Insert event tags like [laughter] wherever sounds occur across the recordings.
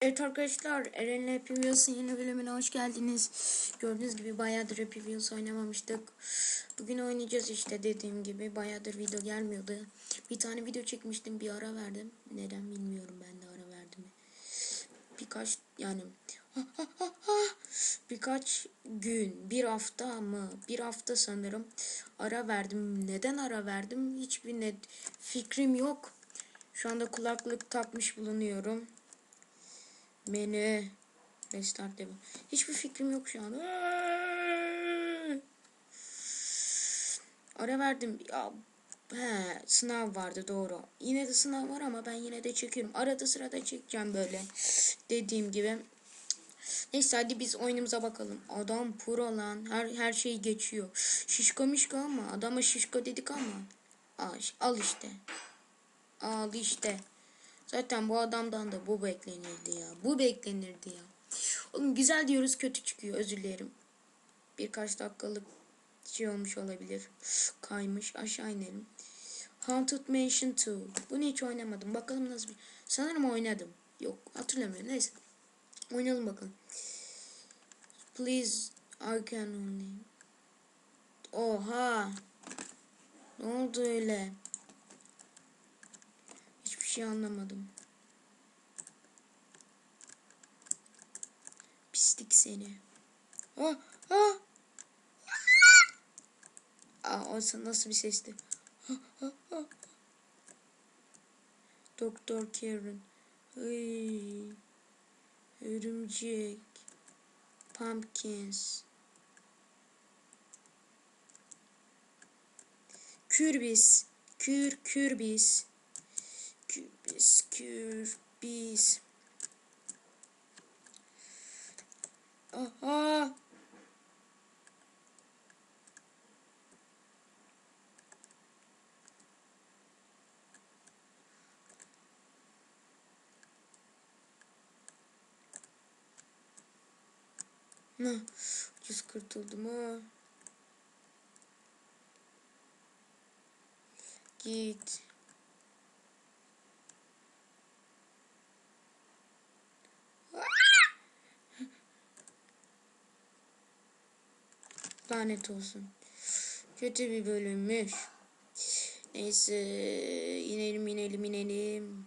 Evet arkadaşlar Eren'le Happy Wheels'ın yeni bölümüne hoş geldiniz. Gördüğünüz gibi bayağıdır Happy Wheels oynamamıştık. Bugün oynayacağız işte dediğim gibi. Bayağıdır video gelmiyordu. Bir tane video çekmiştim bir ara verdim. Neden bilmiyorum ben de ara verdim. Birkaç yani [laughs] birkaç gün bir hafta mı bir hafta sanırım ara verdim. Neden ara verdim hiçbir net fikrim yok. Şu anda kulaklık takmış bulunuyorum. Menü. Restart devam. Hiçbir fikrim yok şu an. Ara verdim. Ya, he, sınav vardı doğru. Yine de sınav var ama ben yine de çekiyorum. Arada sırada çekeceğim böyle. Dediğim gibi. Neyse hadi biz oyunumuza bakalım. Adam pro lan. Her, her şey geçiyor. Şişko mişko ama. Adama şişko dedik ama. Al, al işte. Al işte. Zaten bu adamdan da bu beklenirdi ya. Bu beklenirdi ya. Oğlum güzel diyoruz kötü çıkıyor. Özür dilerim. Birkaç dakikalık şey olmuş olabilir. Kaymış. Aşağı inelim. Haunted Mansion 2. Bunu hiç oynamadım. Bakalım nasıl bir... Sanırım oynadım. Yok hatırlamıyorum. Neyse. Oynayalım bakalım. Please I can only. Oha. Ne oldu öyle? Şey anlamadım. Pislik seni. Ah, ah. Aa, o nasıl bir sesti? Doktor Karen. Ay. Örümcek. Pumpkins. Kürbis. Kür, kürbis. Kürbis, kürbis. Aha. Ne? Ucuz kurtuldum ha. Git. Lanet olsun. Kötü bir bölümmüş. Neyse inelim inelim inelim.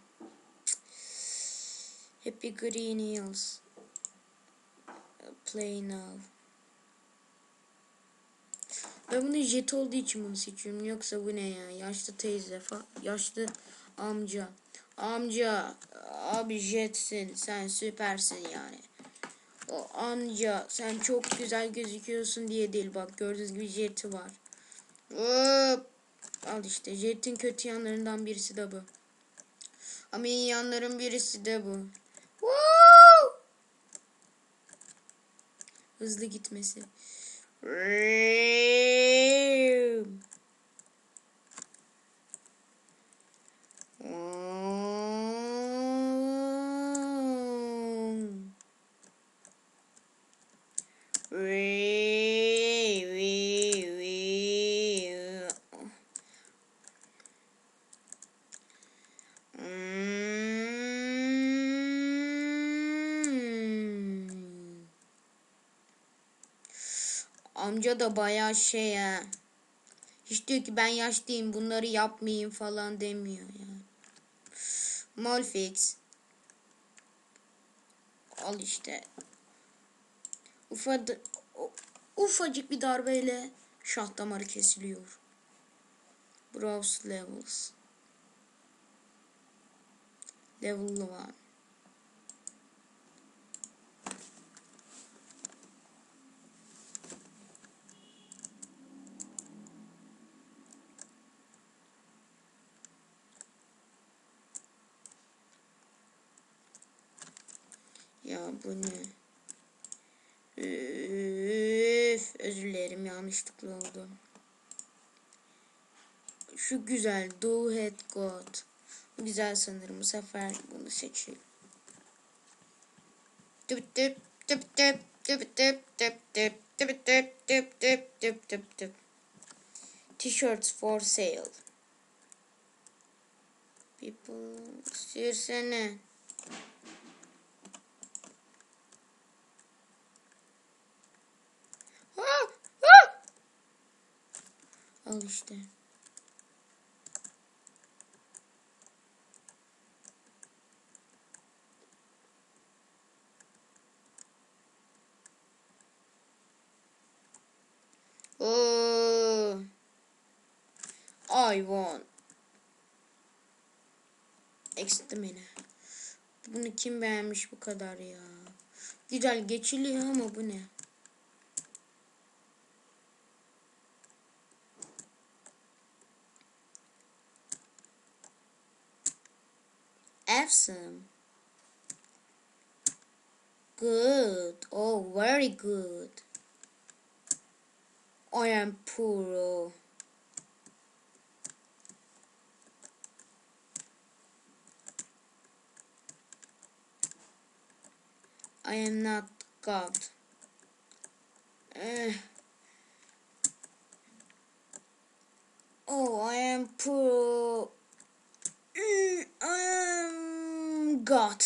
Happy Green Hills. Play now. Ben bunu jet olduğu için bunu seçiyorum. Yoksa bu ne ya? Yaşlı teyze falan. Yaşlı amca. Amca. Abi jetsin. Sen süpersin yani. O amca sen çok güzel gözüküyorsun diye değil. Bak gördüğünüz gibi jeti var. Hop. Al işte jetin kötü yanlarından birisi de bu. Ama iyi yanların birisi de bu. Woo! Hızlı gitmesi. Amca da bayağı şey ha. Hiç diyor ki ben yaşlıyım bunları yapmayayım falan demiyor yani. Malfix. Al işte. Ufadı, ufacık bir darbeyle şah damarı kesiliyor. Browse levels. Level 1. Ya bu ne? Üf, özür dilerim yanlışlıkla oldu. Şu güzel Do Head God. Güzel sanırım. Bu sefer bunu seçelim. Tıp tıp tıp tıp tıp tıp tıp tıp tıp tıp tıp tıp tıp tıp tıp T-shirts for sale. People sürsene. Al işte. Oo. I won. Eksiltti beni. Bunu kim beğenmiş bu kadar ya? Güzel geçiliyor ama bu ne? Awesome. Good. Oh, very good. I am poor. I am not God. Eh. Oh, I am poor. Mm, I am God.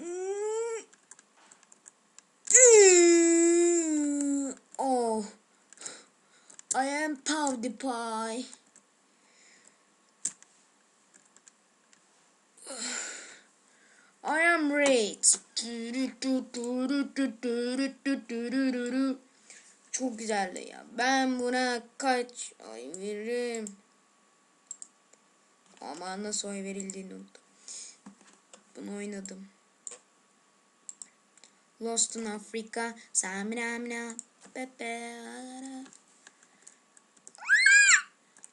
Mm. Oh, I am PewDiePie. I am rich. Çok güzeldi ya. Ben buna kaç oy veririm? Ama nasıl oy verildiğini unuttum. Bunu oynadım. Lost in Africa. Samina mina. Pepe.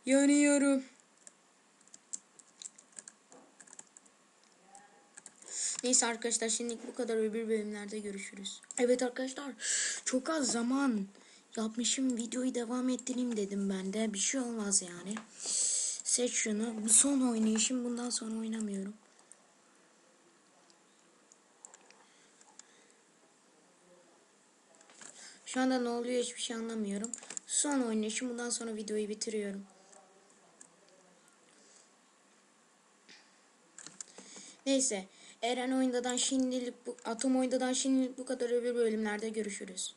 Yanıyorum. Neyse arkadaşlar şimdilik bu kadar öbür bölümlerde görüşürüz. Evet arkadaşlar çok az zaman yapmışım videoyu devam ettireyim dedim ben de bir şey olmaz yani. Seç şunu bu son oynayışım bundan sonra oynamıyorum. Şu anda ne oluyor hiçbir şey anlamıyorum. Son oynayışım bundan sonra videoyu bitiriyorum. Neyse. Eren oyundadan şimdilik bu Atom oyundadan şimdilik bu kadar öbür bölümlerde görüşürüz.